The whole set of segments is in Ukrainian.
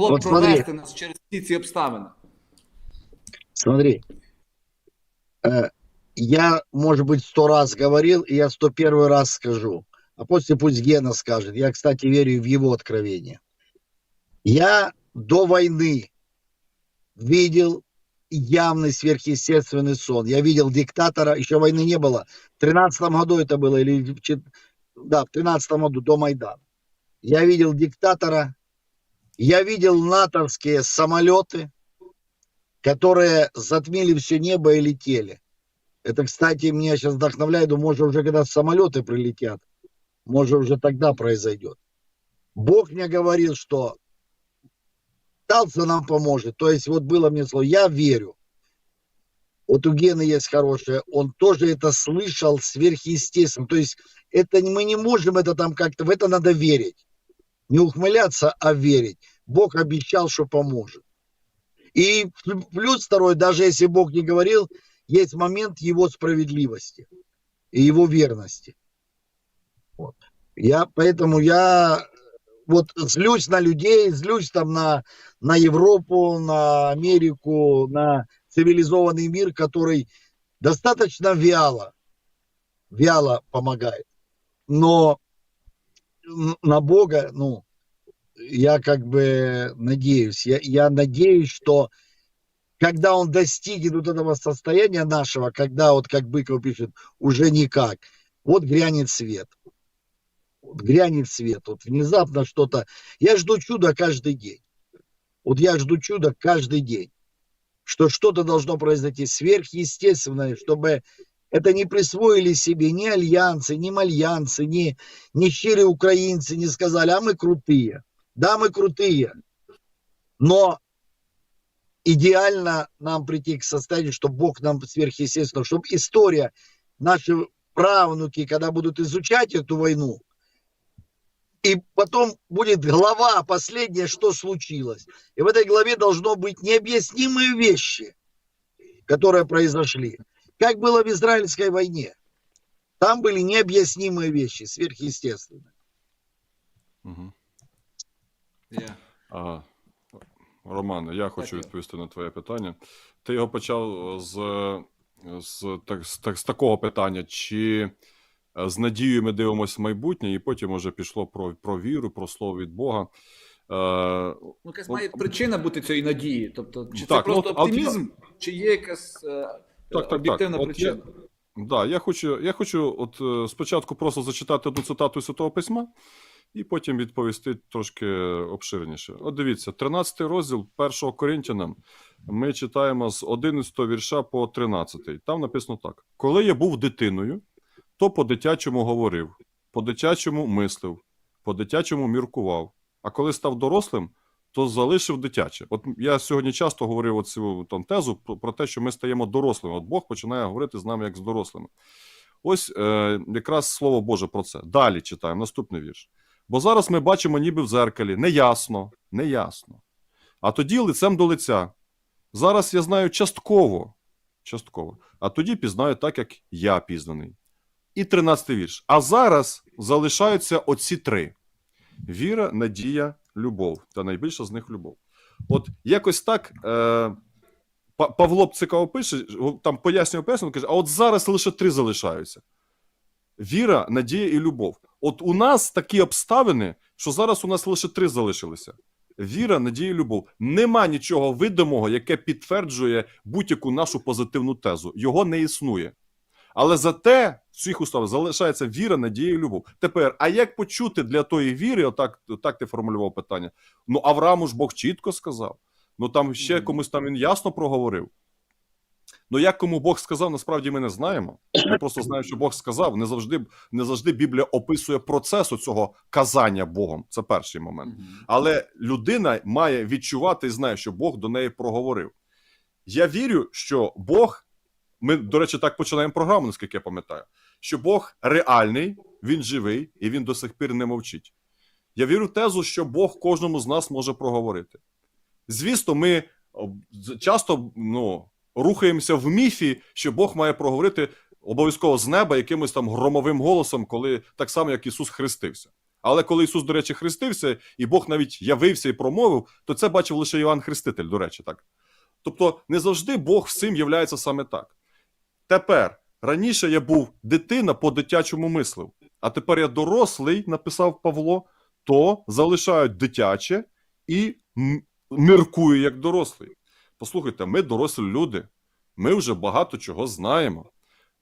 могло От смотри. провести нас через всі ці обставини? Смотри, э, я, может быть, сто раз говорил, и я сто первый раз скажу. А после пусть Гена скажет. Я, кстати, верю в его откровение. Я до войны видел явный сверхъестественный сон. Я видел диктатора, еще войны не было. В 13 году это было, или да, в 13 году, до Майдана. Я видел диктатора, я видел натовские самолеты, которые затмили все небо и летели. Это, кстати, меня сейчас вдохновляет, думаю, может уже когда самолеты прилетят, может уже тогда произойдет. Бог мне говорил, что дался нам поможет. То есть вот было мне слово, я верю. Вот у Гены есть хорошее, он тоже это слышал сверхъестественно. То есть это мы не можем это там как-то, в это надо верить. Не ухмыляться, а верить. Бог обещал, что поможет. И плю- плюс второй, даже если Бог не говорил, есть момент его справедливости и его верности. Вот. Я, поэтому я вот злюсь на людей, злюсь там на, на Европу, на Америку, на цивилизованный мир, который достаточно вяло, вяло помогает. Но на Бога, ну, я как бы надеюсь, я, я надеюсь, что когда он достигнет вот этого состояния нашего, когда вот как Быков пишет, уже никак, вот грянет свет. Вот грянет свет, вот внезапно что-то. Я жду чуда каждый день. Вот я жду чуда каждый день. Что что-то должно произойти сверхъестественное, чтобы это не присвоили себе ни альянсы, ни мальянцы, ни, ни щирые украинцы не сказали, а мы крутые. Да, мы крутые. Но идеально нам прийти к состоянию, что Бог нам сверхъестественно, чтобы история, наши правнуки, когда будут изучать эту войну, и потом будет глава последняя, что случилось. И в этой главе должно быть необъяснимые вещи, которые произошли. Как было в израильской войне. Там были необъяснимые вещи, сверхъестественные. Угу. Є. А, Романе, я хочу Дякую. відповісти на твоє питання. Ти його почав з, з, так, з, так, з такого питання, чи е, з надією ми дивимося в майбутнє, і потім вже пішло про, про віру, про слово від Бога. Е, Ну, якась має причина бути цієї надії. Тобто, чи це Так, ну, просто от- а от я- оптимізм, чи є якась е, так, так, об'єктивна так. От причина? Да, я хочу, я хочу от е, спочатку просто зачитати одну цитату Святого Письма, і потім відповісти трошки обширніше. От дивіться, 13 розділ 1 Коринтянам ми читаємо з 11 вірша по 13. Там написано так: коли я був дитиною, то по-дитячому говорив, по-дитячому мислив, по-дитячому міркував. А коли став дорослим, то залишив дитяче. От я сьогодні часто говорив оцю там тезу про, про те, що ми стаємо дорослими. От Бог починає говорити з нами як з дорослими. Ось е, якраз слово Боже про це. Далі читаємо наступний вірш. Бо зараз ми бачимо ніби в зеркалі. Неясно, неясно. А тоді лицем до лиця. Зараз я знаю частково, частково, а тоді пізнаю так, як я пізнаний. І 13 вірш. А зараз залишаються оці три: віра, надія, любов. Та найбільша з них любов. От якось так е, Па- Павло цікаво пише, там пояснює пояснює, каже, а от зараз лише три залишаються: віра, надія і любов. От у нас такі обставини, що зараз у нас лише три залишилися: віра, надія і любов. Нема нічого видимого, яке підтверджує будь-яку нашу позитивну тезу. Його не існує. Але зате цих уставах залишається віра, надія і любов. Тепер, а як почути для тої віри, отак, так ти формулював питання? Ну, Аврааму ж Бог чітко сказав. Ну там ще комусь там він ясно проговорив. Ну, як кому Бог сказав, насправді ми не знаємо. Ми просто знаємо, що Бог сказав. Не завжди, не завжди Біблія описує процес цього казання Богом. Це перший момент. Але людина має відчувати і знає, що Бог до неї проговорив. Я вірю, що Бог, ми, до речі, так починаємо програму, наскільки я пам'ятаю, що Бог реальний, він живий і він до сих пір не мовчить. Я вірю в тезу, що Бог кожному з нас може проговорити. Звісно, ми часто ну, рухаємося в міфі, що Бог має проговорити обов'язково з неба якимось там громовим голосом, коли так само, як Ісус хрестився. Але коли Ісус, до речі, хрестився, і Бог навіть явився і промовив, то це бачив лише Іоанн Хреститель, до речі, так. Тобто, не завжди Бог всім являється саме так. Тепер раніше я був дитина по дитячому мислив, а тепер я дорослий, написав Павло, то залишають дитяче і міркую як дорослий. Послухайте, ми дорослі люди, ми вже багато чого знаємо,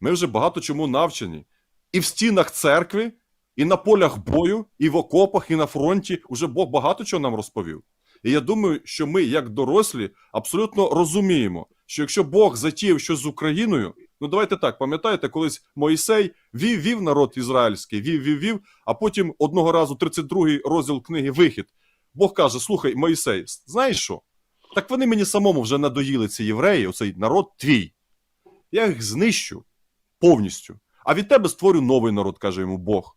ми вже багато чому навчені. І в стінах церкви, і на полях бою, і в окопах, і на фронті вже Бог багато чого нам розповів. І я думаю, що ми, як дорослі, абсолютно розуміємо, що якщо Бог затіяв щось з Україною, ну давайте так, пам'ятаєте, колись Моїсей вів вів народ ізраїльський, вів, вів, вів, а потім одного разу 32-й розділ книги Вихід. Бог каже: Слухай, Моїсей, знаєш що? Так вони мені самому вже надоїли ці євреї, оцей народ твій. Я їх знищу повністю. А від тебе створю новий народ, каже йому Бог.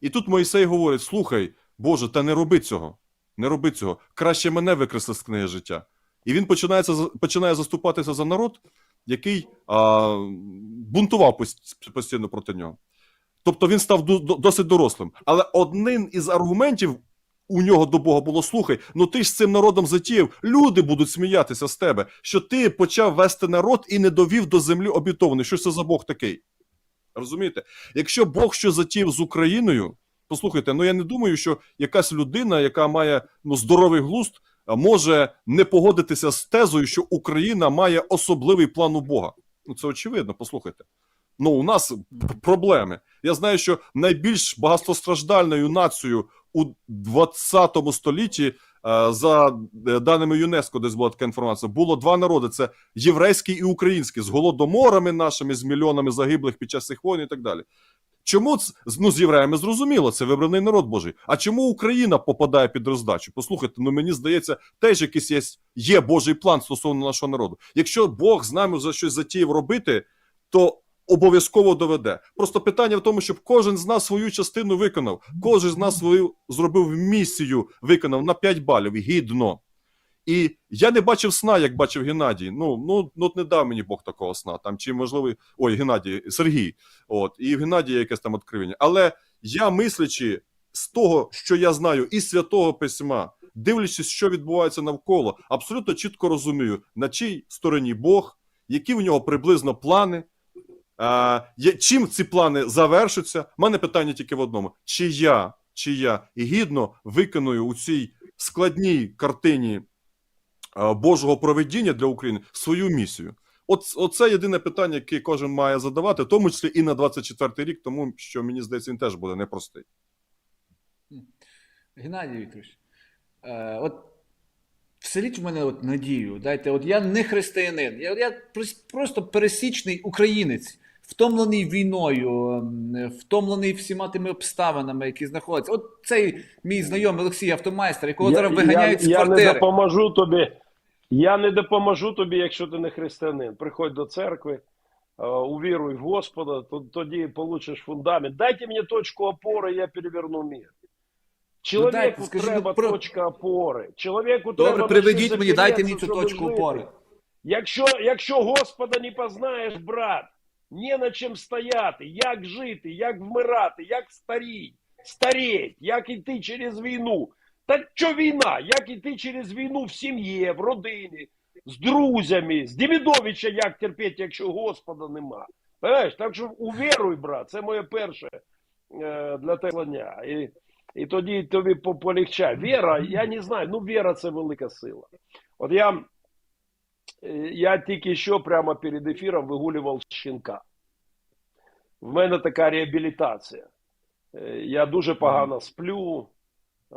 І тут Моїсей говорить: слухай, Боже, та не роби цього. Не роби цього. Краще мене викресли з книги життя. І він починається, за- починає заступатися за народ, який а, бунтував постійно проти нього. Тобто він став досить дорослим. Але один із аргументів у нього до Бога було: слухай, ну ти ж з цим народом затіяв, люди будуть сміятися з тебе, що ти почав вести народ і не довів до землі обітованої. Що це за Бог такий? Розумієте? Якщо Бог що затіяв з Україною, послухайте, ну я не думаю, що якась людина, яка має ну, здоровий глузд, може не погодитися з тезою, що Україна має особливий план у Бога. Ну це очевидно, послухайте. Ну, у нас проблеми. Я знаю, що найбільш багатостраждальною нацією у 20 столітті, е, за е, даними ЮНЕСКО, десь була така інформація, було два народи: це єврейський і український, з голодоморами нашими, з мільйонами загиблих під час цих воїн і так далі. Чому ну, з євреями зрозуміло, це вибраний народ Божий. А чому Україна попадає під роздачу? Послухайте, ну мені здається, теж якийсь є, є Божий план стосовно нашого народу. Якщо Бог з нами за щось затіяв робити, то обов'язково доведе. Просто питання в тому, щоб кожен з нас свою частину виконав, кожен з нас свою зробив місію, виконав на 5 балів гідно. І я не бачив сна, як бачив Геннадій. Ну, ну, ну не дав мені Бог такого сна. Там чи можливо, ой, Геннадій, Сергій. От, і в Геннадія якесь там відкривання. Але я мислячи з того, що я знаю, із святого письма, дивлячись, що відбувається навколо, абсолютно чітко розумію, на чій стороні Бог, які в нього приблизно плани. А, є- чим ці плани завершаться? У мене питання тільки в одному: чи я, чи я гідно виконую у цій складній картині Божого проведіння для України свою місію? От, оце єдине питання, яке кожен має задавати, в тому числі і на 24-й рік, тому що мені здається, він теж буде непростий. Геннадій Вікторович, е, от вселіть в мене от надію. Дайте, от я не християнин, я, я просто пересічний українець, втомлений війною, втомлений всіма тими обставинами, які знаходяться. От цей мій знайомий Олексій Автомайстер, якого зараз виганяють з я, я не допоможу тобі. Я не допоможу тобі, якщо ти не християнин. Приходь до церкви, е, увіруй в Господа, то, тоді получиш фундамент. Дайте мені точку опори, я переверну мир. Чоловіку Ну, дайте, треба ну, про- точка опори. Чоловіку Добре, треба приведіть мені, дайте мені цю точку жити. опори. Якщо, якщо Господа не познаєш, брат, не на чим стояти, як жити, як вмирати, як старіть, старіть, як іти через війну. Та що війна? Як іти через війну в сім'ї, в родині, з друзями, з Демідовича як терпіти, якщо Господа нема. Понимаєш? Так що увіруй, брат, це моє перше е, для тебе. І, і тоді тобі по- полегчає. Віра, я не знаю, ну віра це велика сила. От я Е, я тільки що прямо перед ефіром вигулював щенка. В мене така реабілітація. Е, Я дуже погано сплю. Е,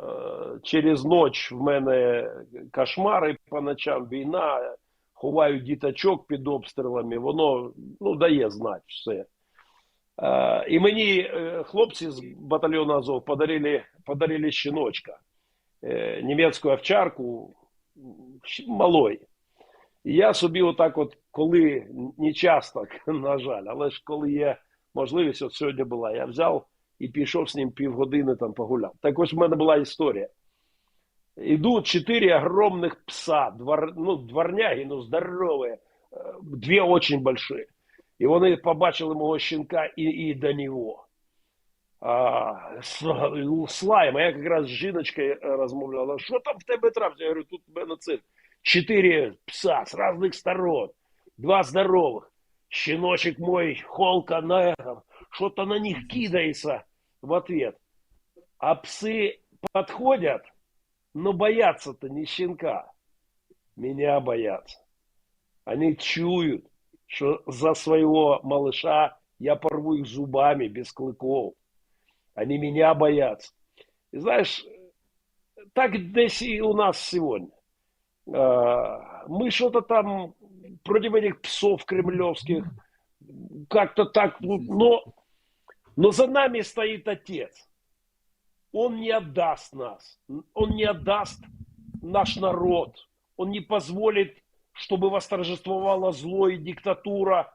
Через ніч в мене кошмари по ночам, війна. Ховаю діточок під обстрілами, воно ну, дає знати все. Е, І мені е, хлопці з батальйону Азов подарили, подарили щеночка, е, німецьку овчарку. І я собі отак, от, коли не часто, на жаль, але ж коли є можливість, от сьогодні була, я взяв і пішов з ним півгодини там погуляв. Так ось в мене була історія. Идут четыре огромных пса, двор, ну, дворняги, ну, здоровые, э, две очень большие. І вони побачили мого щенка і, і до нього. а, с, ну, слайм. А я якраз з жіночкою е, розмовляла. Що там в тебе трапиться? Я говорю, тут в мене цирк. Чотири пса з різних сторон. Два здорових. Щеночек мой, холка, негр. Что-то на них кидается В ответ. А псы подходят, но боятся-то не щенка. Меня боятся. Они чуют, что за своего малыша я порву их зубами без клыков. Они меня боятся. И знаешь, так здесь и у нас сегодня. А, Мы что-то там против этих псов кремлевских как-то так, но, но за нами стоит Отец. Он не отдаст нас. Он не отдаст наш народ. Он не позволит, чтобы восторжествовало зло и диктатура.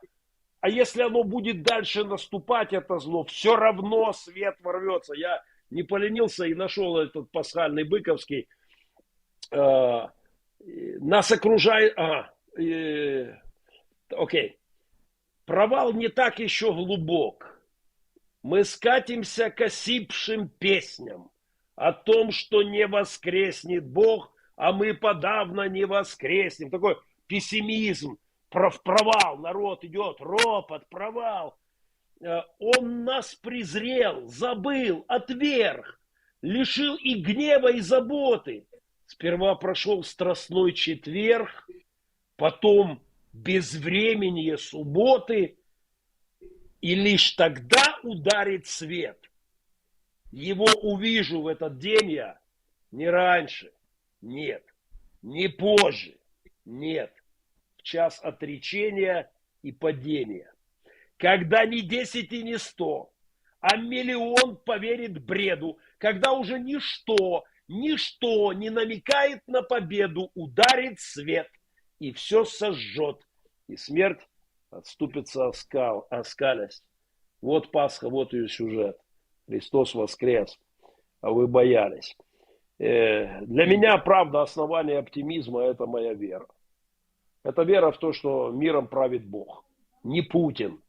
А если оно будет дальше наступать, это зло, все равно свет ворвется. Я не поленился и нашел этот пасхальный быковский. Э, нас окружает... А, окей. Провал не так еще глубок. Мы скатимся к осипшим песням о том, что не воскреснет Бог, а мы подавно не воскреснем. Такой пессимизм, провал, народ идет, ропот, провал. Э, Он нас презрел, забыл, отверг, лишил и гнева, и заботы. Сперва прошел страстной четверг, потом безвременье субботы, и лишь тогда ударит свет. Его увижу в этот день я не раньше, нет, не позже, нет, в час отречения и падения. Когда ни десять и не сто, а миллион поверит бреду, когда уже ничто, ничто не намекает на победу, ударит свет и все сожжет, и смерть отступится оскал, оскалясь. Вот Пасха, вот ее сюжет. Христос воскрес, а вы боялись. Э, Для меня, правда, основание оптимизма – это моя вера. Это вера в то, что миром правит Бог. Не Путин,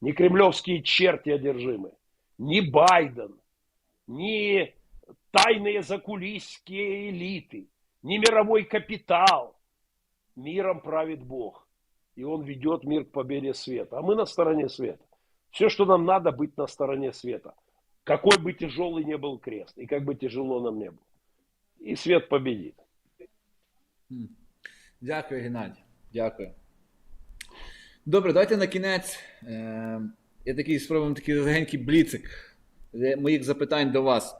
не кремлевские черти одержимы, не Байден, не тайные закулисские элиты, не мировой капитал. Миром правит Бог. И Он ведет мир к победе света. А мы на стороне света. Все, что нам надо, быть на стороне света. Какой бы тяжелый ни был крест, и как бы тяжело нам не было. И свет победит. Дякую, Геннадій. Дякую. Добре, давайте на кінець. Е, я такий спробуємо такий легенький бліцик з моїх запитань до вас.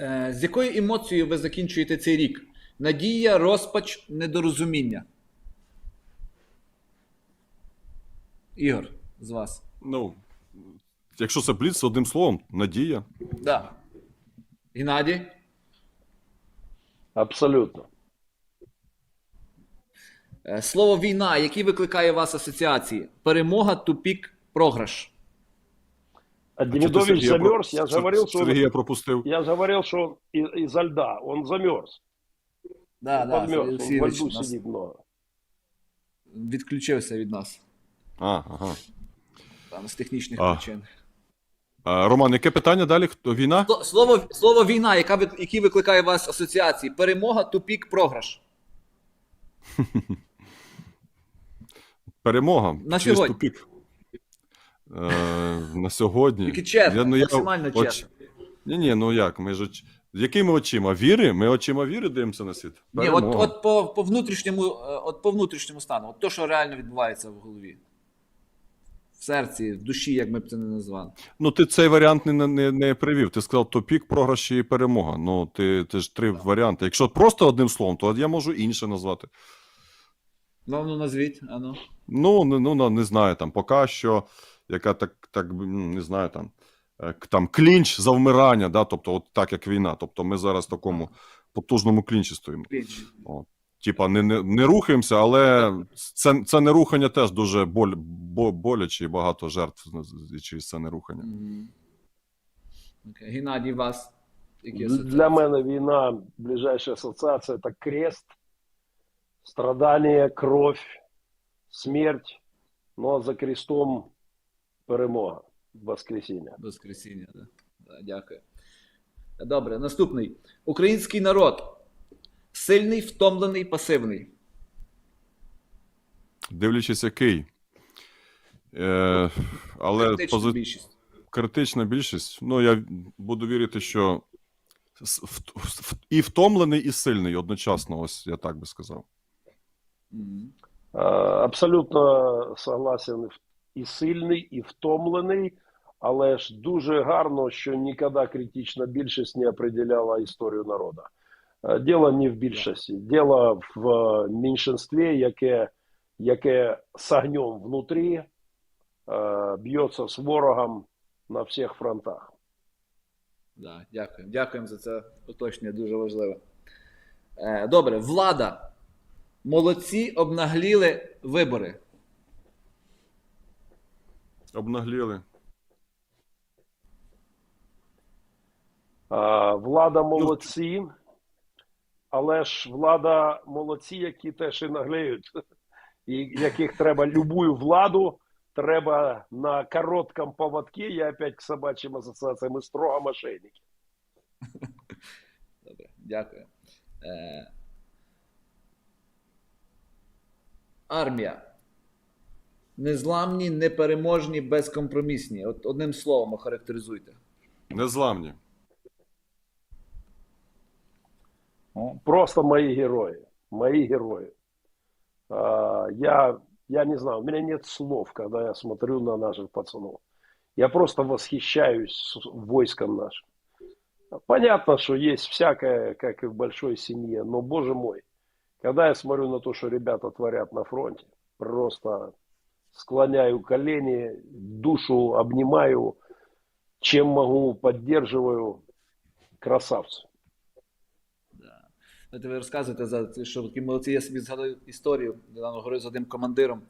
Е, з якою емоцією ви закінчуєте цей рік? Надія, розпач, недорозуміння. Ігор, з вас. Ну, якщо це бліц, одним словом, надія. Да. Геннадій? Абсолютно. Е, Слово війна, який викликає у вас асоціації? Перемога, тупік, програш. А Демидович замерз. Я же говорил, что он, Сергія пропустив. я же говорил, что он изо льда. Он замерз. Да, да, подмерз. Сергій Он во Олексійович льду нас сидит много. відключився від нас А, ага. там, з технічних А. причин. А, Роман, яке питання далі? Хто війна? Сло- Слово, слово війна, яка, ви- які викликає у вас асоціації? Перемога, тупік, програш. Перемога. На Через сьогодні. тупік. Е, на сьогодні. Тільки чесно, ну, максимально чесно. Ні, ні, ну як? Ми ж оч- якими очима? Віри? Ми очима віри дивимося на світ. Ні, от, Перемога. от по, по, внутрішньому, е, от по внутрішньому стану, от то, що реально відбувається в голові. В серці, в душі, як ми б це не назвали. Ну, ти цей варіант не, не, не привів. Ти сказав тупік, програш і перемога. Ну, ти, ти ж три варіанти. Якщо просто одним словом, то я можу інше назвати. Ну, ну назвіть, а ну. Ну, не, ну, не знаю, там, поки що, яка так, так ну, не знаю, там, е, там клінч за вмирання, да, тобто, от так як війна. Тобто ми зараз в такому потужному клінчі стоїмо. Клінч. Типа, не, не, не рухаємося, але це, це нерухання теж дуже боль, бо, боляче і багато жертв через це нерухання. Окей. Геннадій, вас. Які асоціації? Для мене війна, ближайшая ассоциация, это крест, страдание, кровь, смерть, ну а за крестом перемога. воскресенья. Воскресіння, да. Да, дякую. Добре, наступний. Український народ. Сильний, втомлений, пасивний. Дивлячись, який. Е, але Критична пози... більшість. критична більшість. Ну, я буду вірити, що і втомлений, і сильний одночасно, ось я так би сказав. Абсолютно согласен і сильний, і втомлений, але ж дуже гарно, що ніколи критична більшість не определяла історію народу. Е, Діло не в більшості, діло в е, меншинстві, яке, яке з огнем внутрі е, б'ється з ворогом на всіх фронтах. Да, дякуємо. Дякуємо за це уточнення, дуже важливе. Добре, влада. Молодці обнагліли вибори. Обнагліли. Влада молодці, але ж влада молодці, які теж і наглеють, і яких треба любую владу, треба на короткому поводке, я опять к собачьим ассоциациям, и строго мошенники. Добре, дякую. Е, армія. Незламні, непереможні, безкомпромісні. От одним словом охарактеризуйте. Незламні. Просто мои герои, мои герои. А, Я, я не знаю, у меня нет слов, когда я смотрю на наших пацанов. Я просто восхищаюсь войском нашим. Понятно, что есть всякое, как и в большой семье, но, боже мой, когда я смотрю на то, что ребята творят на фронте, просто склоняю колени, душу обнимаю, чем могу, поддерживаю. Красавцы. Знаєте, ви розказуєте за це, що такі молодці. Я собі згадую історію. Недавно говорив з одним командиром.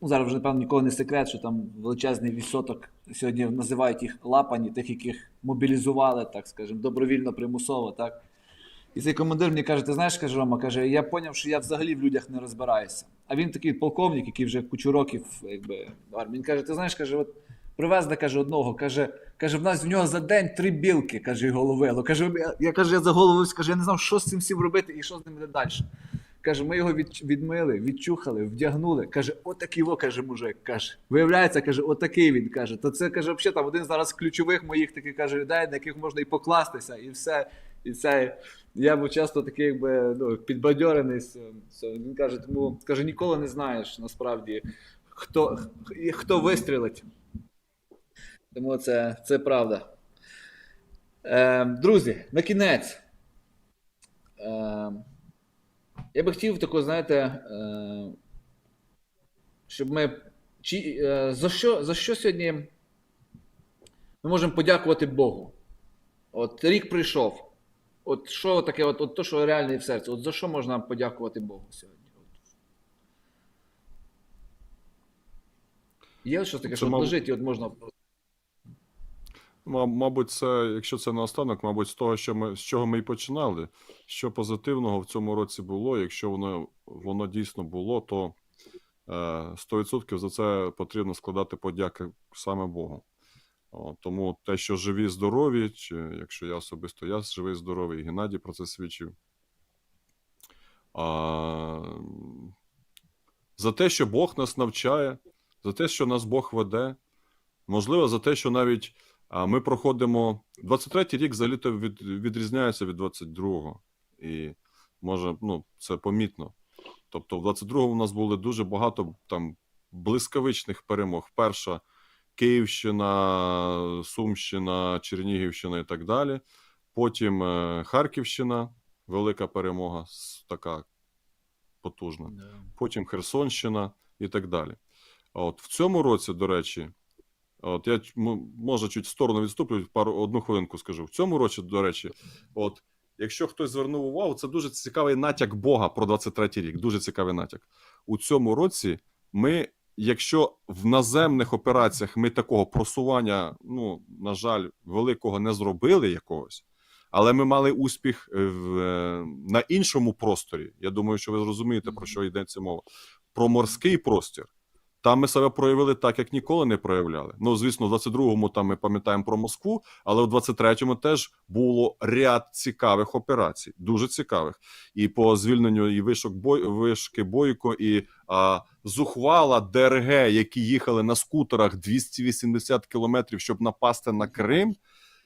Ну, зараз вже, напевно, нікого не секрет, що там величезний відсоток сьогодні називають їх лапані, тих, яких мобілізували, так скажемо, добровільно, примусово, так. І цей командир мені каже: ти знаєш, каже Рома, каже, я зрозумів, що я взагалі в людях не розбираюся. А він такий полковник, який вже кучу років якби, в армії. Він каже: ти знаєш, каже, от привезли, каже, одного, каже, каже, в нас в нього за день три білки, каже, його ловило. Каже, я, я каже, я заголовився, каже, я не знав, що з цим всім робити і що з ним буде далі. Каже, ми його від, відмили, відчухали, вдягнули. Каже, отакий во, каже, мужик. Каже, виявляється, каже, отакий він каже. То це каже, взагалі там один зараз ключових моїх таких каже людей, на яких можна і покластися, і все. І це я був часто такий, якби ну, підбадьорений. Він каже, тому каже, ніколи не знаєш насправді, хто, хто вистрілить. Тому це, це правда. Е, друзі, на кінець. Е, я би хотів тако, знаєте, е, щоб ми. Чи, е, за, що, за що сьогодні ми можемо подякувати Богу? От рік прийшов. От що таке, от, от то, що реальне в серці, от за що можна подякувати Богу сьогодні? От. Є щось таке, що лежить, і от можна. Ма- Мабуть, це, якщо це наостанок, мабуть, з того, що ми, з чого ми і починали, що позитивного в цьому році було, якщо воно, воно дійсно було, то е, 100% за це потрібно складати подяки саме Богу. Тому те, що живі, здорові, чи якщо я особисто я живий, здоровий, і Геннадій про це свідчив. А, за те, що Бог нас навчає, за те, що нас Бог веде, можливо, за те, що навіть а ми проходимо 23-й рік взагалі то від, відрізняється від 22-го. І може, ну, це помітно. Тобто, в 22-му у нас були дуже багато там блискавичних перемог. Перша Київщина, Сумщина, Чернігівщина і так далі. Потім е, Харківщина, велика перемога, така потужна потім Херсонщина і так далі. А От в цьому році, до речі, от я може чуть в сторону відступлю, пару одну хвилинку скажу. В цьому році, до речі, от якщо хтось звернув увагу, це дуже цікавий натяк Бога про 23-й рік. Дуже цікавий натяк. У цьому році ми, якщо в наземних операціях ми такого просування, ну на жаль, великого не зробили якогось. Але ми мали успіх е, в, е, на іншому просторі. Я думаю, що ви зрозумієте, про що йдеться мова. Про морський простір. Там ми себе проявили так, як ніколи не проявляли. Ну, звісно, в 22-му там ми пам'ятаємо про Москву, але в 23-му теж було ряд цікавих операцій, дуже цікавих. І по звільненню і вишок бой, вишки Бойко, і а, зухвала ДРГ, які їхали на скутерах 280 кілометрів, щоб напасти на Крим.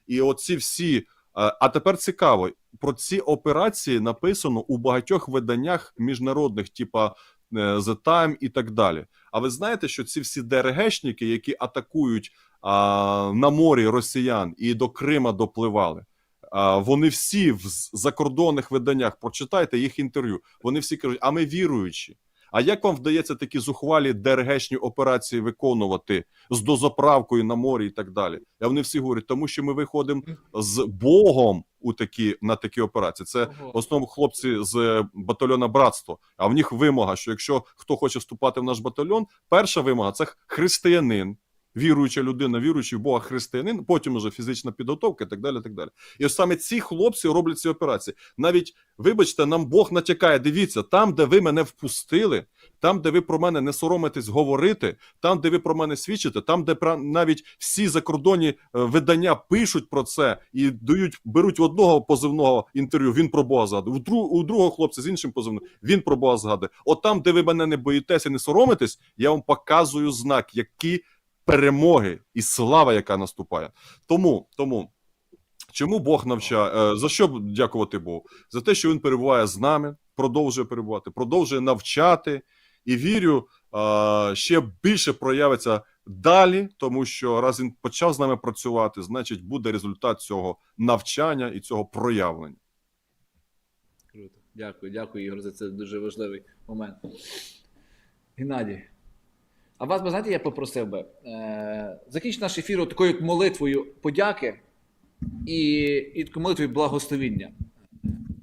І оці всі. А тепер цікаво, про ці операції написано у багатьох виданнях міжнародних, типа The Time і так далі. А ви знаєте, що ці всі ДРГшники, які атакують а, на морі росіян і до Крима допливали, а, вони всі в закордонних виданнях, прочитайте їх інтерв'ю. Вони всі кажуть, а ми віруючі. А як вам вдається такі зухвалі ДРГшні операції виконувати з дозаправкою на морі і так далі? А вони всі говорять, тому що ми виходимо з Богом у такі на такі операції. Це Ого. в основному хлопці з батальйона братство. А в них вимога, що якщо хто хоче вступати в наш батальйон, перша вимога це християнин, віруюча людина, віруючий в Бога християнин, потім уже фізична підготовка і так далі. так далі. І ось саме ці хлопці роблять ці операції. Навіть, вибачте, нам Бог натякає. Дивіться, там, де ви мене впустили, там, де ви про мене не соромитесь говорити, там, де ви про мене свідчите, там, де пра- навіть всі закордонні е, видання пишуть про це і дають, беруть одного позивного інтерв'ю, він про Бога згадує, у, друг, у другого хлопця з іншим позивним, він про Бога згадує. От там, де ви мене не боїтеся не соромитесь, я вам показую знак, які перемоги і слава, яка наступає. Тому, тому. Чому Бог навчає? е, За що дякувати Богу? За те, що він перебуває з нами, продовжує перебувати, продовжує навчати, і вірю, ще більше проявиться далі, тому що раз він почав з нами працювати, значить буде результат цього навчання і цього проявлення. Круто. Дякую, дякую, Ігор, за це дуже важливий момент. Геннадій. А вас би, знаєте, я попросив би, е, закінчити наш ефір такою молитвою подяки і, і такою молитвою благословіння.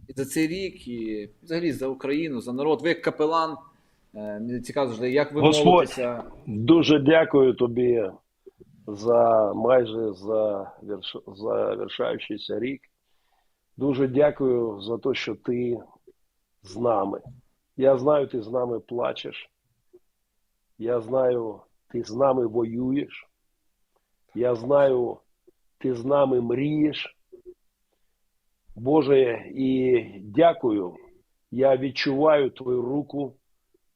І за цей рік, і взагалі за Україну, за народ. Ви як капелан. Е, мені цікаво завжди, як ви Господь. молитеся. Дуже дякую тобі за майже за верш... завершаючийся рік. Дуже дякую за те, що ти з нами. Я знаю, ти з нами плачеш. Я знаю, ти з нами воюєш. Я знаю, ти з нами мрієш. Боже, і дякую. Я відчуваю твою руку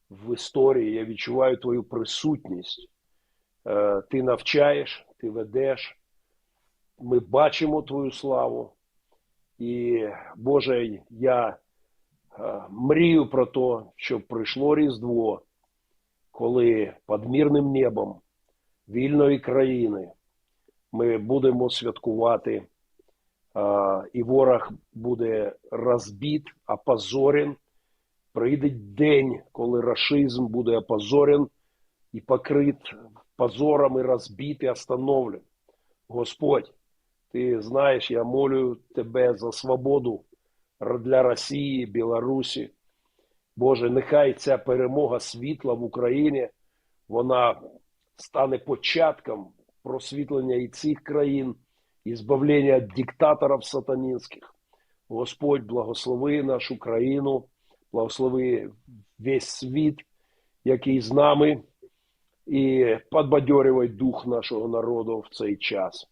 в історії, я відчуваю твою присутність. Е, Ти навчаєш, ти ведеш. Ми бачимо твою славу. І, Боже, я е, мрію про те, щоб прийшло Різдво, коли під мирним небом вільної країни ми будемо святкувати, е, і ворог буде розбит, опозорен. Прийде день, коли рашизм буде опозорен і покрит позором і розбит і остановлен. Господь, ти знаєш, я молю тебе за свободу для Росії, Білорусі. Боже, нехай ця перемога світла в Україні, вона стане початком просвітлення і цих країн, і збавлення від диктаторів сатанінських. Господь, благослови нашу країну благослови весь світ, який з нами, і підбадьорювай дух нашого народу в цей час.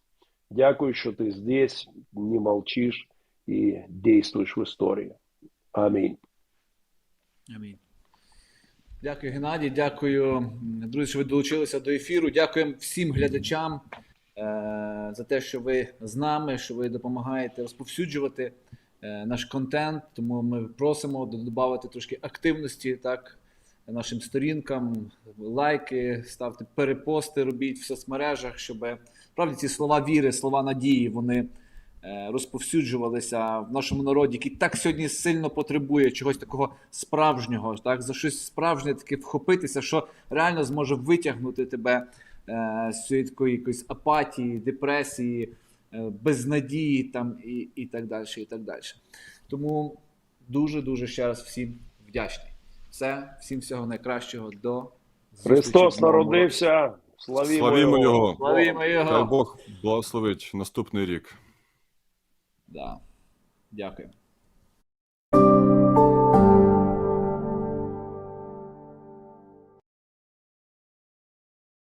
Дякую, що ти здесь, не молчиш і дійствуєш в історії. Амінь. Амінь. Дякую, Геннадій. Дякую, друзі, що ви долучилися до ефіру. Дякуємо всім глядачам е, за те, що ви з нами, що ви допомагаєте розповсюджувати наш контент. Тому ми просимо додати трошки активності так, нашим сторінкам, лайки, ставте перепости, робіть в соцмережах, щоб справді ці слова віри, слова надії, вони е, розповсюджувалися в нашому народі, який так сьогодні сильно потребує чогось такого справжнього, так за щось справжнє таке вхопитися, що реально зможе витягнути тебе е, з цієї такої якоїсь апатії, депресії, е, безнадії там і, і так далі. І так далі. Тому дуже дуже ще раз всім вдячний. Все, всім всього найкращого. До Христос народився. Славімо, Славімо Його. Славімо Хай. Бог благословить наступний рік. Да. Дякую.